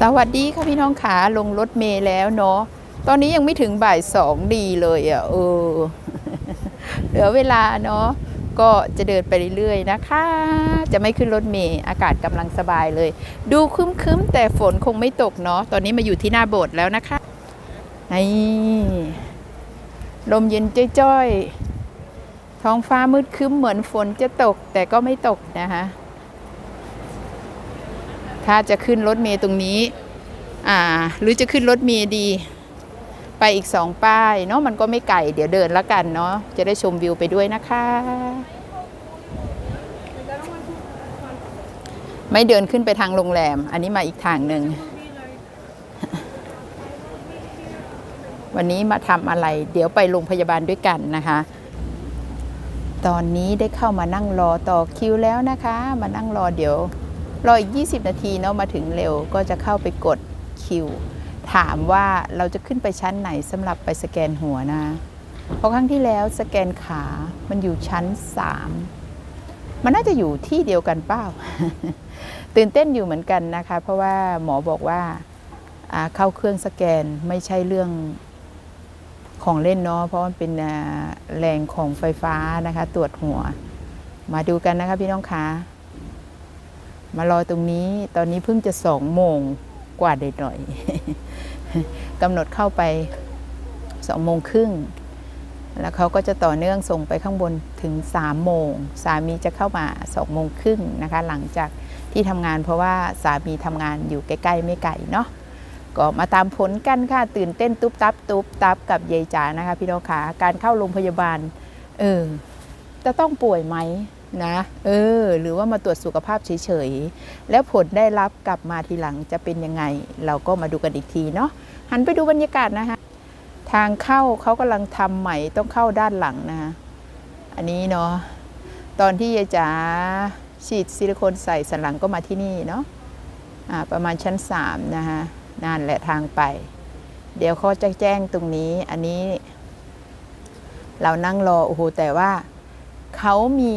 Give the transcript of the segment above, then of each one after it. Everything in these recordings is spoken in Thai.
สวัสดีค่ะพี่น้องขาลงรถเมล์แล้วเนาะ ตอนนี้ยังไม่ถึงบ่ายสองดีเลยอะเออ เหลือเวลาเนาะ ก็จะเดินไปเรื่อยๆนะคะ จะไม่ขึ้นรถเมล์อากาศกำลังสบายเลย ดูคึ้มๆ แต่ฝนคงไม่ตกเนาะ ตอนนี้มาอยู่ที่หน้าโบสถ์แล้วนะคะนี่ลมเย็นจ้อยๆ ท้องฟ้ามืดคึ้มเหมือนฝนจะตกแต่ก็ไม่ตกนะคะ ถ้าจะขึ้นรถเมย์ตรงนี้อ่าหรือจะขึ้นรถเมย์ดี ไปอีกสองป้ายเนาะมันก็ไม่ไกลเดี๋ยวเดินแล้วกันเนาะจะได้ชมวิวไปด้วยนะคะ ไม่เดินขึ้นไปทางโรงแรม อันนี้มาอีกทางหนึ่งวันนี้มาทำอะไร เดี๋ยวไปโรงพยาบาลด้วยกันนะคะ ตอนนี้ได้เข้ามานั่งรอต่อคิวแล้วนะคะ มานั่งรอเดี๋ยว รออีก 20 นาทีเนาะมาถึงเร็วก็จะเข้าไปกดคิว ถามว่าเราจะขึ้นไปชั้นไหนสำหรับไปสแกนหัวนะ เพราะครั้งที่แล้วสแกนขามันอยู่ชั้น 3 มันน่าจะอยู่ที่เดียวกันเปล่าตื่นเต้นอยู่เหมือนกันนะคะ เพราะว่าหมอบอกว่าเข้าเครื่องสแกนไม่ใช่เรื่องของเล่นเนาะเพราะมันเป็นแรงของไฟฟ้านะคะ ตรวจหัว มาดูกันนะคะพี่น้องคะ มารอตรงนี้ตอนนี้เพิ่งจะสองโมงกว่าเด็ดหน่อยกำหนดเข้าไปสองโมงครึ่งแล้วเขาก็จะต่อเนื่องส่งไปข้างบนถึงสามโมงสามีจะเข้ามาสองโมงครึ่งนะคะ หลังจากที่ทำงานเพราะว่าสามีทำงานอยู่ใกล้ ๆ ไม่ไกลเนาะก็มาตามผลกันค่ะ ตื่นเต้นตุ๊บตับตุ๊บตับกับยายจ๋านะคะ พี่น้องขาการเข้าโรงพยาบาลเออจะต้องป่วยไหม นะเออหรือว่ามาตรวจสุขภาพเฉยๆ แล้วผลได้รับกลับมาทีหลังจะเป็นยังไง เราก็มาดูกันอีกทีเนาะหันไปดูบรรยากาศนะคะทางเข้าเขากำลังทำใหม่ต้องเข้าด้านหลังนะคะอันนี้เนาะตอนที่ยายจ๋าฉีดซิลิโคนใส่สันหลังก็มาที่นี่เนาะอ่าประมาณชั้น 3 นะคะนั่นแหละทางไป เดี๋ยวเขาจะแจ้งตรงนี้อันนี้ เรานั่งรอโอ้โหแต่ว่าเขามี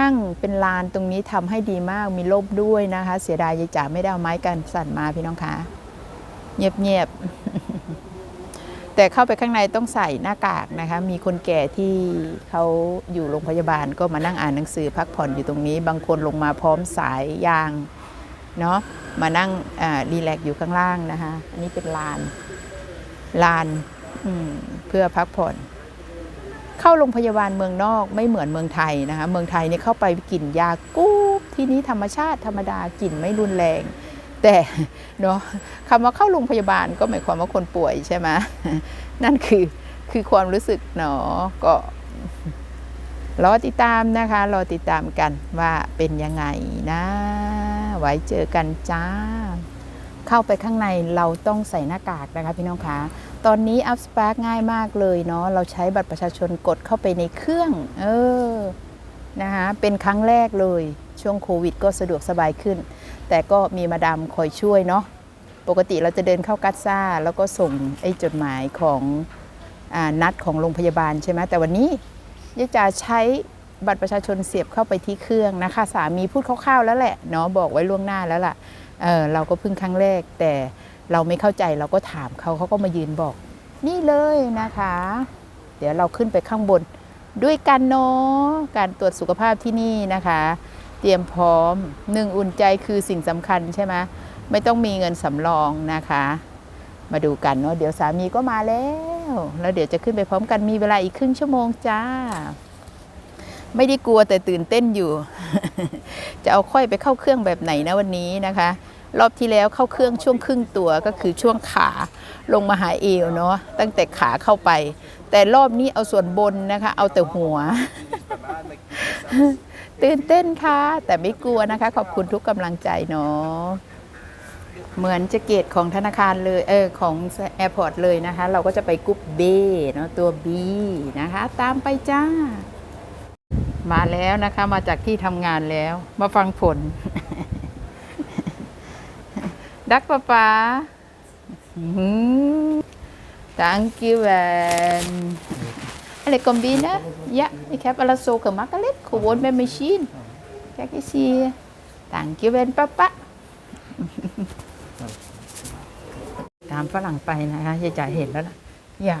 นั่งเป็นลานตรงนี้ทำให้ดีมากมีร่มด้วยนะคะ เสียดายยายจ๋าไม่ได้เอาไม้กันสั่นมาพี่น้องคะเงียบๆแต่เข้าไปข้างในต้องใส่หน้ากากนะคะ มีคนแก่ที่เขาอยู่โรงพยาบาลก็มานั่งอ่านหนังสือพักผ่อนอยู่ตรงนี้ บางคนลงมาพร้อมสายยางเนาะมานั่งรีแลกอยู่ข้างล่างนะคะ อันนี้เป็นลานลานเพื่อพักผ่อน เข้าโรงพยาบาลเมืองนอกไม่เหมือนเมืองไทยนะคะเมืองไทยเนี่ยเข้าไปกลิ่นยากุ๊บที่นี้ธรรมชาติธรรมดากลิ่นไม่รุนแรง แต่เนาะคำว่าเข้าโรงพยาบาลก็หมายความว่าคนป่วยใช่ไหมนั่นคือคือความรู้สึกเนาะก็รอติดตามนะคะรอติดตามกันว่าเป็นยังไงนะ ไว้เจอกันจ้า เข้าไปข้างในเราต้องใส่หน้ากากนะคะพี่น้องคะตอนนี้ Up Spark ง่ายมากเลยเนาะเราใช้บัตรประชาชนกดเข้าไปในเครื่อง เออนะคะเป็นครั้งแรกเลยช่วงโควิด ก็สะดวกสบายขึ้น แต่ก็มีมาดามคอยช่วยเนาะปกติเราจะเดินเข้ากัสซ่า แล้วก็ส่งไอ้จดหมายของอนัดของโรงพยาบาลใช่ไหมแต่วันนี้ยายจ๋าใช้บัตรประชาชนเสียบเข้าไปที่เครื่องนะคะ สามีพูดคร่าวๆแล้วแหละเนาะบอกไว้ล่วงหน้าแล้วล่ะ เออเราก็เพิ่งครั้งแรก แต่เราไม่เข้าใจเราก็ถามเขาเขาก็มายืนบอก นี่เลยนะคะ เดี๋ยวเราขึ้นไปข้างบน ด้วยกันเนาะการตรวจสุขภาพที่นี่นะคะ เตรียมพร้อมหนึ่งอุ่นใจคือสิ่งสำคัญใช่ไหมไม่ต้องมีเงินสำรองนะคะ มาดูกันเนาะเดี๋ยวสามีก็มาแล้ว แล้วเดี๋ยวจะขึ้นไปพร้อมกันมีเวลาอีกครึ่งชั่วโมงจ้า ไม่ได้กลัวแต่ตื่นเต้นอยู่ จะเอาค่อยไปเข้าเครื่องแบบไหนนะวันนี้นะคะ รอบที่แล้วเข้าเครื่องช่วงครึ่งตัวก็คือช่วงขาลงมาหาเอวเนาะตั้งแต่ขาเข้าไป แต่รอบนี้เอาส่วนบนนะคะ เอาแต่หัว ตื่นเต้นค่ะ แต่ไม่กลัวนะคะ ขอบคุณทุกกำลังใจเนาะเหมือนจะเกตของธนาคารเลยเออของแอร์พอร์ตเลยนะคะ เราก็จะไปกรุ๊ปเบเนาะตัว B นะคะ ตามไปจ้า มาแล้วนะคะ มาจากที่ทำงานแล้ว มาฟังผล ดักป้าป้า thank you and อะไรกอมบีนะยะนี่แคปอลาโซกับมาร์กเล็ตขบวนแม่ไม่ชินแคปไอซี thank you and ป้าป้าตามฝรั่งไปนะคะยายจ่ายเห็นแล้วนะอย่า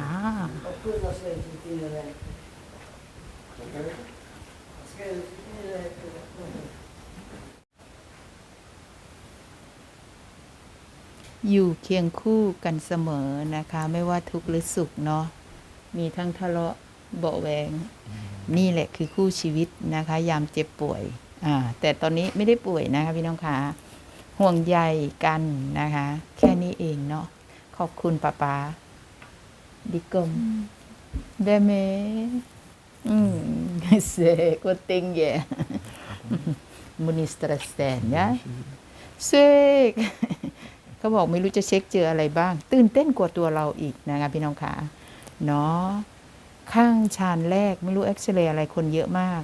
Okay. อยู่เคียงคู่กันเสมอนะคะ ไม่ว่าทุกข์หรือสุขเนาะมีทั้งทะเลาะเบาะแวง นี่แหละคือคู่ชีวิตนะคะ ยามเจ็บป่วยอ่าแต่ตอนนี้ไม่ได้ป่วยนะคะพี่น้องคะห่วงใยกันนะคะ แค่นี้เองเนาะขอบคุณป้าป๊าดิกมเดเมอืมเสกว่าติงเย่มุนิสตรสแตนยะเสก เขาบอกไม่รู้จะเช็คเจออะไรบ้าง ตื่นเต้นกว่าตัวเราอีกนะคะพี่น้องขาเนาะข้างชานแรกไม่รู้เอ็กซเรย์อะไรคนเยอะมาก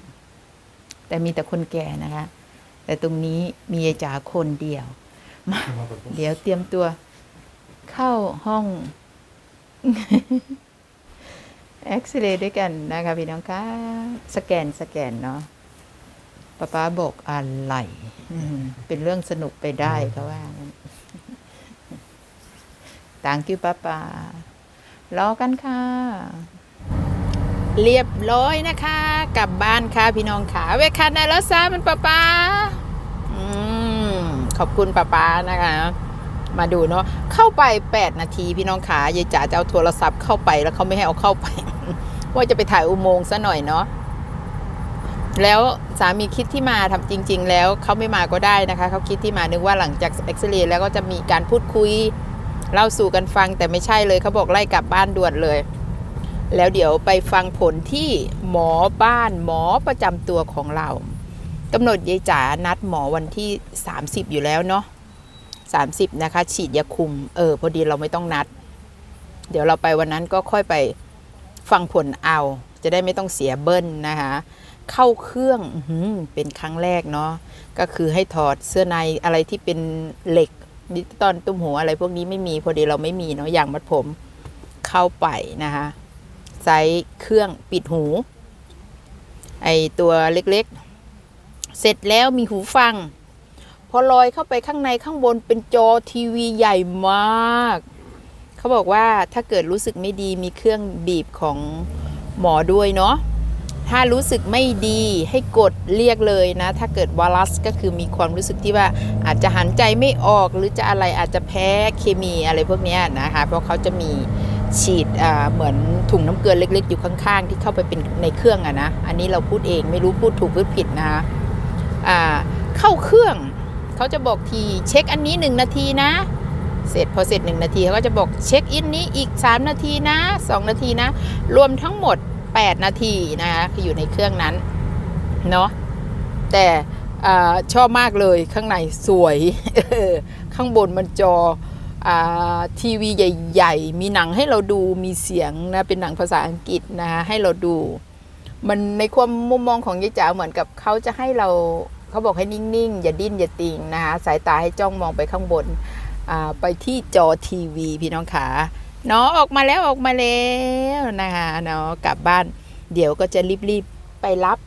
แต่มีแต่คนแก่นะคะ แต่ตรงนี้มียายจ๋าคนเดียวมาเดี๋ยวเตรียมตัว เข้าห้องเอ็กซเรย์ด้วยกันนะคะพี่น้องคะสแกนสแกนเนาะป้าป้าบอกอะไรอืมเป็นเรื่องสนุกไปได้เขาว่า ต่างกิ้วป้าป้ารอกันค่ะ เรียบร้อยนะคะ กลับบ้านค่ะพี่น้องขาเวคันได้แล้วซามันป้าป้าอืมขอบคุณป้าป้านะคะมาดูเนาะเข้าไป 8 นาทีพี่น้องขายายจ๋าจะเอาโทรศัพท์เข้าไปแล้วเขาไม่ให้เอาเข้าไป ว่าจะไปถ่ายอุโมงค์ซะหน่อยเนาะแล้วสามีคิดที่มาทำจริง ๆ แล้วเขาไม่มาก็ได้นะคะ เขาคิดที่มานึกว่าหลังจากเอ็กซเรย์แล้วก็จะมีการพูดคุย เล่าสู่กันฟังแต่ไม่ใช่เลยเขาบอกไล่กลับบ้านด่วนเลย แล้วเดี๋ยวไปฟังผลที่หมอบ้านหมอประจำตัวของเรากำหนดยายจ๋านัดหมอวันที่ 30 อยู่แล้วเนาะ30 นะคะ ฉีดยาคุม เออ พอดีเราไม่ต้องนัด เดี๋ยวเราไปวันนั้นก็ค่อยไปฟังผลเอา จะได้ไม่ต้องเสียเบิ้ลนะคะ เข้าเครื่องอเป็นครั้งแรกเนาะก็คือให้ถอดเสื้อในอะไรที่เป็นเหล็ก ดิจิตอลตุ้มหัวอะไรพวกนี้ไม่มีพอดีเราไม่มีเนาะอย่างมัดผมเข้าไปนะคะใช้เครื่องปิดหู ไอตัวเล็กๆ เสร็จแล้วมีหูฟัง พอลอยเข้าไปข้างในข้างบนเป็นจอทีวีใหญ่มาก เขาบอกว่าถ้าเกิดรู้สึกไม่ดีมีเครื่องบีบของหมอด้วยเนาะ ถ้ารู้สึกไม่ดีให้กดเรียกเลยนะ ถ้าเกิดวารัสก็คือมีความรู้สึกที่ว่าอาจจะหันใจไม่ออกหรือจะอะไรอาจจะแพ้เคมีอะไรพวกนี้นะคะ เพราะเขาจะมีฉีดเหมือนถุงน้ำเกลือเล็ก ๆ อยู่ข้างๆ ที่เข้าไปเป็นในเครื่องอะนะ อันนี้เราพูดเองไม่รู้พูดถูกพูดผิดนะคะเข้าเครื่องเขาจะบอกทีเช็คอันนี้ 1 นาทีนะ เสร็จพอเสร็จ 1 นาทีเขาก็จะบอกเช็คอินนี้อีก 3 นาทีนะ 2 นาทีนะ รวมทั้งหมด 8 นาทีนะคะคืออยู่ในเครื่องนั้นเนาะแต่อาชอบมากเลยข้างในสวย ข้างบนมันจออาทีวีใหญ่ ๆ มีหนังให้เราดูมีเสียงนะเป็นหนังภาษาอังกฤษนะคะให้เราดู มันในความมุมมองของยายจ๋าเหมือนกับเขาจะให้เราเขาบอกให้นิ่ง ๆ อย่าดิ้นอย่าติงนะคะสายตาให้จ้องมองไปข้างบนอ่ไปที่จอทีวีพี่น้องขา เนาะออกมาแล้วออกมาแล้วนะคะเนาะกลับบ้าน เดี๋ยวก็จะรีบๆไปรับ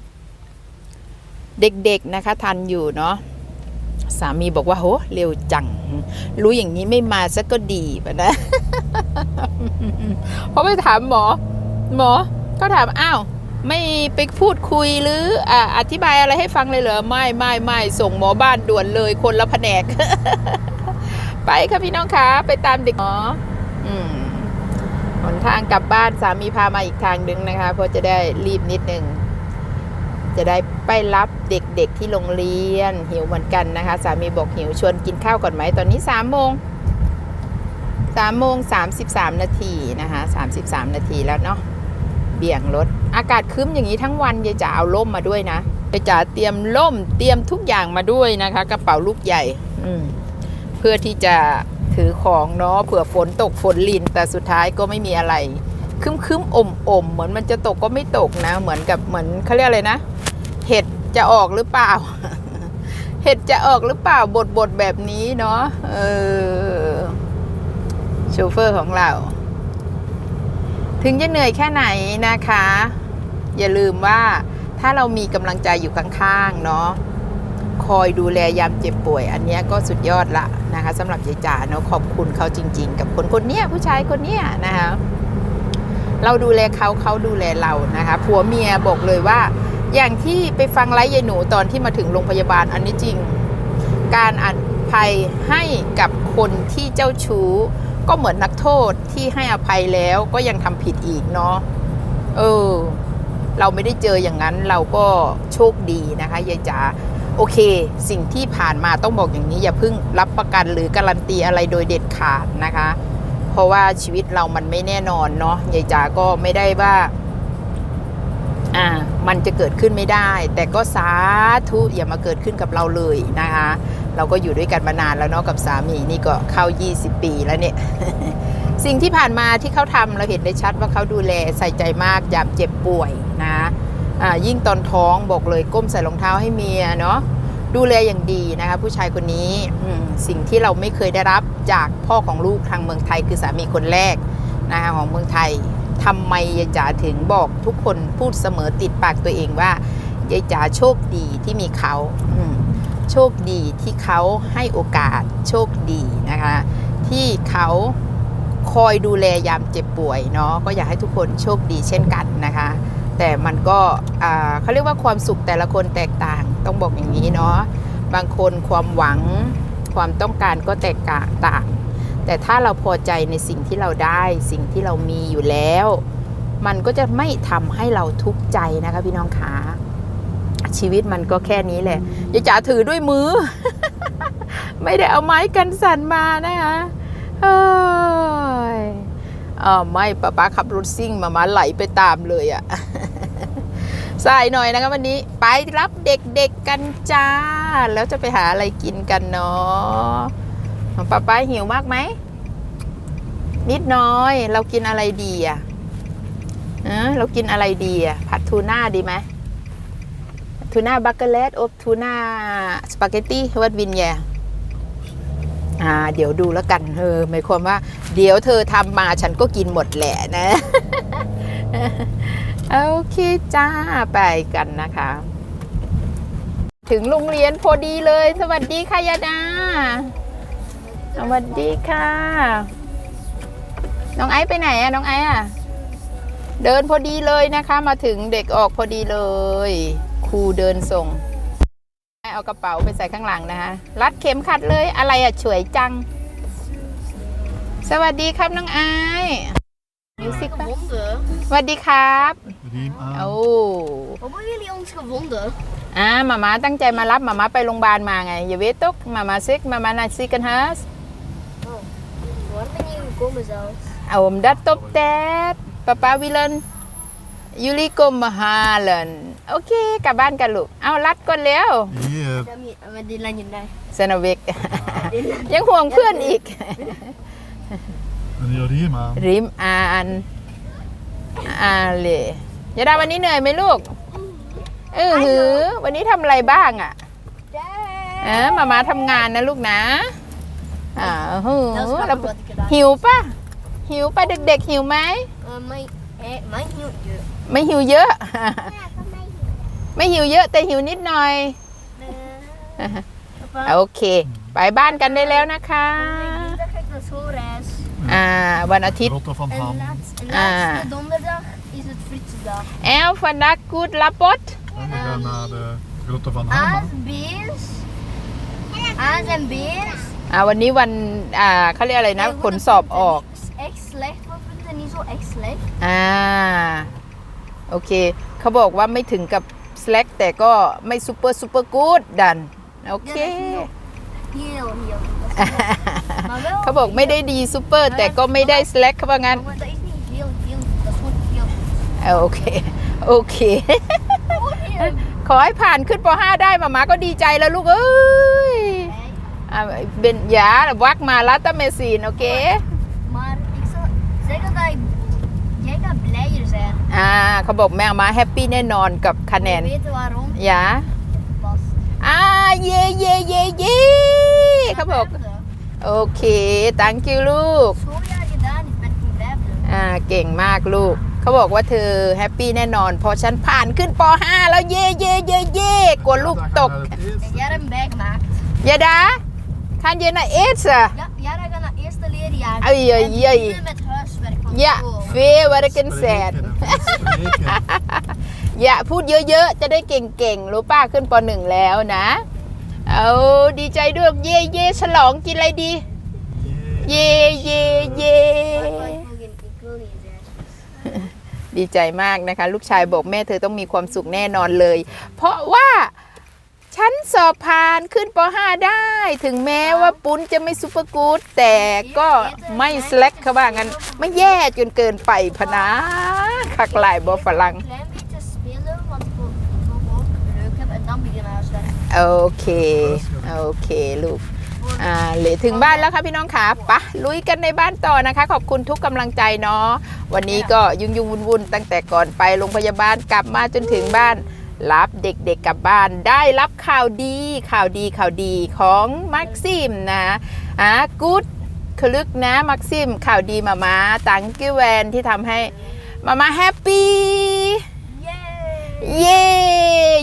เด็กๆนะคะ ทันอยู่เนาะสามีบอกว่าโหเร็วจัง รู้อย่างนี้ไม่มาซะก็ดีปะนะพอไปถามหมอ หมอก็ถามอ้าวไม่ไปพูดคุยหรือออธิบายอะไรให้ฟังเลยเหรอไม่ไม่ไม่ส่งหมอบ้านด่วนเลยคนละแผนก ไปค่ะพี่น้องคะไปตามเด็กหมออืม หนทางกลับบ้านสามีพามาอีกทางหนึ่งนะคะ เพราะจะได้รีบนิดนึงจะได้ไปรับเด็กๆที่โรงเรียนหิวเหมือนกันนะคะ สามีบอกหิวชวนกินข้าวก่อนไหมตอนนี้สามโมงสามโมงสามสิบสามนาทีนะคะสามสิบสามนาทีแล้วเนาะเบี่ยงรถอากาศครึ้มอย่างนี้ทั้งวันยายจ๋าเอาล่มมาด้วยนะยายจ๋าเตรียมล่มเตรียมทุกอย่างมาด้วยนะคะ กระเป๋าลูกใหญ่ อืเพื่อที่จะ ถือของเนาะเผื่อฝนตกฝนลิน แต่สุดท้ายก็ไม่มีอะไรคึมคึมอมอมๆเหมือนมันจะตกก็ไม่ตกนะ เหมือนกับเหมือนเขาเรียกอะไรนะ เห็ดจะออกหรือเปล่า เห็ดจะออกหรือเปล่าบทบทแบบนี้เนาะเออโชเฟอร์ของเรา ถึงจะเหนื่อยแค่ไหนนะคะ อย่าลืมว่าถ้าเรามีกำลังใจอยู่ข้างๆเนาะ คอยดูแลยามเจ็บป่วย อันนี้ก็สุดยอดละนะคะสำหรับยายจ๋าเนาะขอบคุณเขาจริง ๆ กับคนคนเนี้ยผู้ชายคนเนี้ยนะคะเราดูแลเขาเขาดูแลเรานะคะผัวเมียบอกเลยว่า อย่างที่ไปฟังไลฟ์ยายหนูตอนที่มาถึงโรงพยาบาลอันนี้จริง การอภัยให้กับคนที่เจ้าชู้ ก็เหมือนนักโทษที่ให้อภัยแล้วก็ยังทำผิดอีกเนาะเออ เราไม่ได้เจออย่างนั้นเราก็โชคดีนะคะยายจ๋า โอเค สิ่งที่ผ่านมาต้องบอกอย่างนี้ อย่าเพิ่งรับประกันหรือการันตีอะไรโดยเด็ดขาดนะคะ เพราะว่าชีวิตเรามันไม่แน่นอนเนาะยายจ๋าก็ไม่ได้ว่า อ่า มันจะเกิดขึ้นไม่ได้ แต่ก็สาธุอย่ามาเกิดขึ้นกับเราเลยนะคะ เราก็อยู่ด้วยกันมานานแล้วเนาะกับสามีนี่ก็เข้า 20 ปีแล้วเนี่ยสิ่งที่ผ่านมาที่เขาทำเราเห็นได้ชัดว่าเขาดูแลใส่ใจมากยามเจ็บป่วยนะ อ่ายิ่งตอนท้องบอกเลยก้มใส่รองเท้าให้เมียเนาะดูแลอย่างดีนะคะผู้ชายคนนี้สิ่งที่เราไม่เคยได้รับจากพ่อของลูกทางเมืองไทยคือสามีคนแรกนะคะของเมืองไทยทำไมยายจ๋าถึงบอกทุกคนพูดเสมอติดปากตัวเองว่ายายจ๋าโชคดีที่มีเขาโชคดีที่เขาให้โอกาสโชคดีนะคะที่เขาคอยดูแลยามเจ็บป่วยเนาะก็อยากให้ทุกคนโชคดีเช่นกันนะคะ แต่มันก็เขาเรียกว่าความสุขแต่ละคนแตกต่าง ต้องบอกอย่างนี้เนาะบางคนความหวังความต้องการก็แตกต่าง แต่ถ้าเราพอใจในสิ่งที่เราได้ สิ่งที่เรามีอยู่แล้ว มันก็จะไม่ทำให้เราทุกข์ใจนะคะพี่น้องขาชีวิตมันก็แค่นี้แหละยาจ๋าถือด้วยมือ ไม่ได้เอาไม้กันสั่นมานะคะเฮ้ เออไม่ป้าป้าขับรถซิ่งมามาไหลไปตามเลยอะ่ะสายหน่อยนะคะวันนี้ไปรับเด็กๆกันจ้า แล้วจะไปหาอะไรกินกันเนาะป้าป้าหิวมากไหม นิดน้อย เรากินอะไรดีอะ่ะเออเรากินอะไรดีอะ่ะผัดทูน่าดีไหมทูน่าบักเกเลตอบทูน่าสปาเกตตี้วัดวินแย อ่าเดี๋ยวดูแล้วกันเออหมายความว่า เดี๋ยวเธอทำมาฉันก็กินหมดแหละนะ โอเคจ้าไปกันนะคะ ถึงโรงเรียนพอดีเลย สวัสดีค่ะยาดา สวัสดีค่ะ น้องไอซ์ไปไหนอะน้องไอซ์อะเดินพอดีเลยนะคะ มาถึงเด็กออกพอดีเลย ครูเดินส่ง เอากระเป๋าไปใส่ข้างหลังนะคะรัดเข็มขัดเลยอะไรอะฉวยจัง สวัสดีครับน้องไอซ์มิวสิกปะ Gewonden? สวัสดีครับ Riem aan. โอ้ Wat hebben jullie ons gevonden? อ่ามามาตั้งใจมารับมามาไปโรงพยาบาลมาไงอย่าเวตุกมามาซิกมามานาซิกันฮัส Waar ben je gekomen zelfs? เอาผมดัดตบแตดป้าป้าวิเลน ยูริโกมฮาเลนโอเคกลับบ้านกันลูก เอารัดก่อนแล้ว Hier. Met die lanje daar. สนเวก ยังห่วงเพื่อนอีก En hier riem aan. ริมอานอาเลยยาดาวันนี้เหนื่อยไหมลูก เออหือ วันนี้ทำอะไรบ้างอะเออมามาทำงานนะลูกนะอ่าหือ Dat is แล้ว grappig wat ik gedaan หิวป่ะ หิวป่ะเด็กๆหิวไหม heb. Uh, mijn, eh, mijn hieltje. ไม่หิ วเยอะไม่หิวเยอะแต่หิวนิดหน่อย Papa, โอเค ไปบ้านกันได้แล้วนะคะ donderdag ga ik naar schoolreis. อ่า วันอาทิตย์ Rotte van En Ham. laatste, en Ah. laatste donderdag is het frietsendag. แอลฟันดักกูดลาปด En we gaan naar de Grotte van Ham. Aas, beers. Aas en beers. อ่าวันนี้วันอ่าเขาเรียกอะไรนะ Nee, ผลสอบออก punten niet Echt slecht, maar punten niet zo echt slecht. อ่า โอเค เขาบอกว่าไม่ถึงกับ slack แต่ก็ไม่ซูเปอร์ซูเปอร์กูดดัน โอเค Heel, heel. Dat is wel- Maar wel เขาบอกไม่ได้ดีซูเปอร์แต่ก็ไม่ได้ slack เขาว่างั้น Maar dat is niet heel, heel goed. Dat is gewoon heel goed. เออโอเค โอเค Gewoon heel goed. ขอให้ผ่านขึ้นป .5 ได้มามาก็ดีใจแล้วลูกเอ้ย Nee. อ่าเป็นยาวักมาลัตเตเมซีนโอเค Maar ik zal zeggen dat ik, jij gaat blijer zijn. อ่า เขาบอกแม่มาแฮปปี้แน่นอนกับคะแนน We weten waarom. ยา Pas. อ่าเย่เย่เย่เย่เขาบอก Vijfde. โอเค thank you ลูก Schooljaar gedaan is ben ik in vijfde. อ่าเก่งมากลูก เขาบอกว่าเธอแฮปปี้แน่นอนพอฉันผ่านขึ้นป .5 แล้วเย่เย่เย่เย่กลัวลูก Ja, ต daar ก gaan we naar het eerst. Jij hebt een bij gemaakt. ยาดาคันเยนะเอสอะ Ja, jij gaat naar het eerste leerjaar. Ai, ai, En ai. beginnen met huiswerk van อย่า school. เฟวาร์กันแสน Spreken, spreken. อย่าพูดเยอะๆ จะได้เก่งๆ รู้ป้าขึ้นปหนึ่งแล้วนะ เอาดีใจด้วยเย่เย่ฉลองกินอะไรดี Yeah. เย่เย่เย่ Maar ik wil geen- ik wil niet zijn. ดีใจมากนะคะ ลูกชายบอกแม่เธอต้องมีความสุขแน่นอนเลย เพราะว่า ฉันสอบผ่านขึ้นป .5 ได้ ถึงแม้ว่าปุ้นจะไม่ซูเปอร์กู๊ดแต่ก็ไม่สแลกเขาว่างั้น ไม่แย่จนเกินไปพะนะคักหลายบอฝรั่ง Een klein beetje spelen, want ik wil, ik wil gewoon leuk hebben en dan beginnen huiswerk. โอเคโอเคลูกอ่าเหลือถึงบ้านแล้วค่ะพี่น้องขาปะลุยกันในบ้านต่อนะคะ ขอบคุณทุกกำลังใจเนาะวันนี้ก็ยุ่งยุ่งวุ่นวุ่นๆตั้งแต่ก่อนไปโรงพยาบาลกลับมาจนถึงบ้าน รับเด็กๆกลับบ้านได้รับข่าวดีข่าวดีข่าวดีของมักซิมนะอ่ากู๊ดคลึกนะมักซิมข่าวดีมามาตังกิแวนที่ทำให้มามาแฮปปี้ Yay! เย้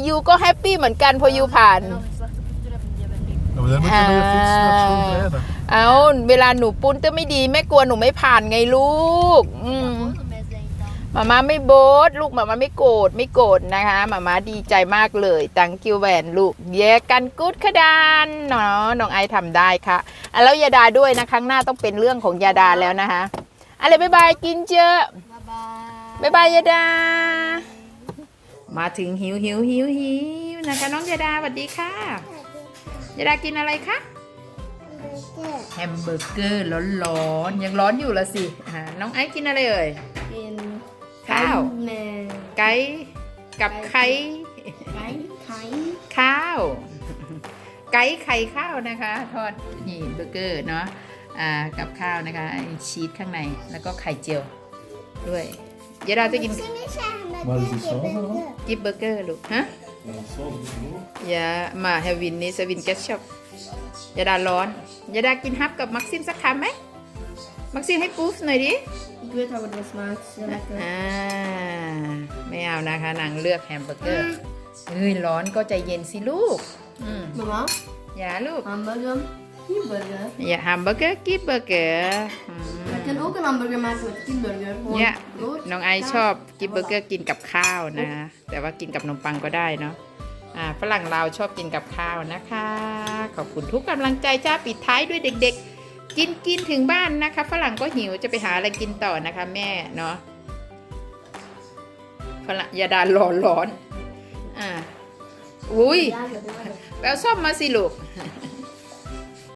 ยูก็แฮปปี้เหมือนกันพอยูผ่าน En als ik slechte punten heb, dan ben ik Nou, dan moet je met je fiets naar school rijden. เอาเวลาหนูปุ้นเตอไม่ดีแม่กลัวหนูไม่ผ่านไงลูก อืม มาม่าไม่โบสลูกมาม่าไม่โกรธไม่โกรธนะคะมาม่าดีใจมากเลยตังกิวแหวนลูกแยกกันกุดขดานเนาะน้องไอทำได้ค่ะอะแล้วยาดาด้วยนะครั้งหน้าต้องเป็นเรื่องของยาดาแล้วนะคะอะไรบายบายกินเจอะ Bye bye. บายบายยาดา มาถึงหิวหิวหิวหิวนะคะน้องยาดาสวัสดีค่ะยาดากินอะไรคะแฮมเบอร์เกอร์ร้อนๆยังร้อนอยู่ละสิอ่าน้องไอซ์กินอะไรเอ่ย In ข้าว met ไก่กับไข่ klein, klein. ข้าว ไก่ไข่ข้าวนะคะ ทอดนี่เบอร์เกอร์เนาะอ่ากับข้าวนะคะไอ้ชีสข้างในแล้วก็ไข่เจียวด้วยเดี๋ยวเราจะกิน Waar is die saus dan? กิฟเบอร์เกอร์ลูกฮะ Ja, saus is genoeg. อย่ามาเฮวินนี่สวินแกชช็อปยาดาร้อนยาดากินฮับกับมักซิมสักคำไหม มักซิมให้ปูฟหน่อยดิ Ik weet hoe het was smaakt. Heel lekker. อ่าไม่เอานะคะนางเลือกแฮมเบอร์เกอร์เฮ้ยร้อนก็ใจเย็นสิลูกอืม Mama, อย่าลูก hamburger. Kieburger. อย่าแฮมเบอร์เกอร์กิฟเบอร์เกอร์อืม Je kan ook een hamburger maken met kieburger. Gewoon เนี่ย brood. น้องไอซ์ชอบกิฟเบอร์เกอร์กินกับข้าวนะ แต่ว่ากินกับขนมปังก็ได้เนาะอ่าฝรั่งเราวชอบกินกับข้าวนะคะ ขอบคุณทุกกำลังใจจ้าปิดท้ายด้วยเด็ก ๆ กินกินถึงบ้านนะคะ ฝรั่งก็หิวจะไปหาอะไรกินต่อนะคะแม่เนาะฝรั่งยาดาร้อนร้อนอ่าอุ้ย Ja, dat is waar. แววส้มมาสิลูก